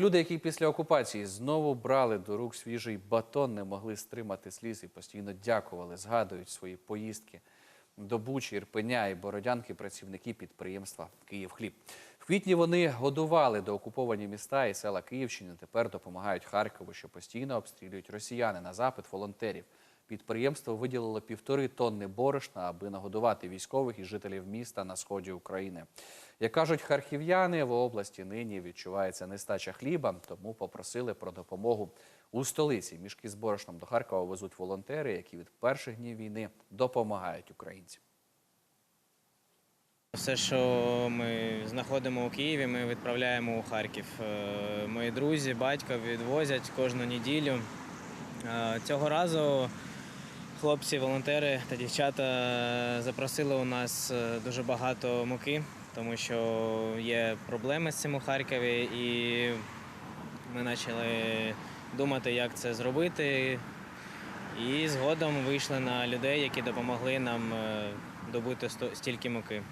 Люди, які після окупації знову брали до рук свіжий батон, не могли стримати сліз і постійно дякували, згадують свої поїздки до Бучі, Ірпеня і Бородянки працівники підприємства «Київхліб». В квітні вони годували до окуповані міста і села Київщини. Тепер допомагають Харкову, що постійно обстрілюють росіяни на запит волонтерів. Підприємство виділило півтори тонни борошна, аби нагодувати військових і жителів міста на сході України. Як кажуть харків'яни, в області нині відчувається нестача хліба, тому попросили про допомогу у столиці. Мішки з борошном до Харкова везуть волонтери, які від перших днів війни допомагають українцям. Все, що ми знаходимо у Києві, ми відправляємо у Харків. Е, Мої друзі, батько відвозять кожну неділю. Е, Цього разу хлопці, волонтери та дівчата запросили у нас е, дуже багато муки, тому що є проблеми з цим у Харкові, і ми почали думати, як це зробити. І згодом вийшли на людей, які допомогли нам е, добути стільки муки.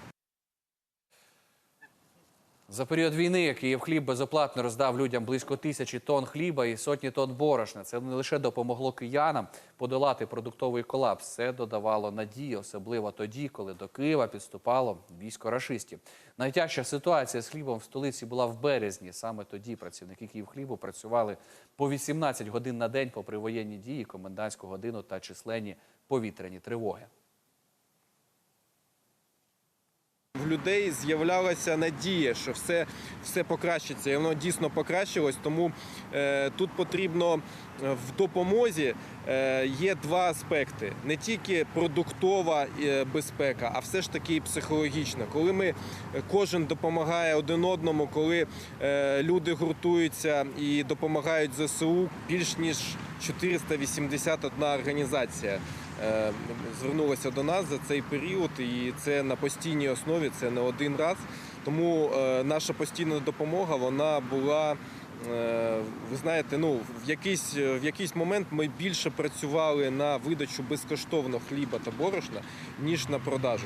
За період війни Київхліб безоплатно роздав людям близько тисячі тонн хліба і сотні тонн борошна. Це не лише допомогло киянам подолати продуктовий колапс. Це додавало надії, особливо тоді, коли до Києва підступало військо рашистів. Найтяжча ситуація з хлібом в столиці була в березні. Саме тоді працівники Київхлібу працювали по 18 годин на день, попри воєнні дії, комендантську годину та численні повітряні тривоги. В людей з'являлася надія, що все, все покращиться, і воно дійсно покращилось. Тому е, тут потрібно е, в допомозі е, є два аспекти: не тільки продуктова е, безпека, а все ж таки і психологічна. Коли ми е, кожен допомагає один одному, коли е, люди гуртуються і допомагають ЗСУ, більш ніж 481 організація е, звернулася до нас за цей період, і це на постійній основі, це не один раз. Тому е, наша постійна допомога вона була. е, Ви знаєте, ну в якийсь в якийсь момент ми більше працювали на видачу безкоштовно хліба та борошна ніж на продажу.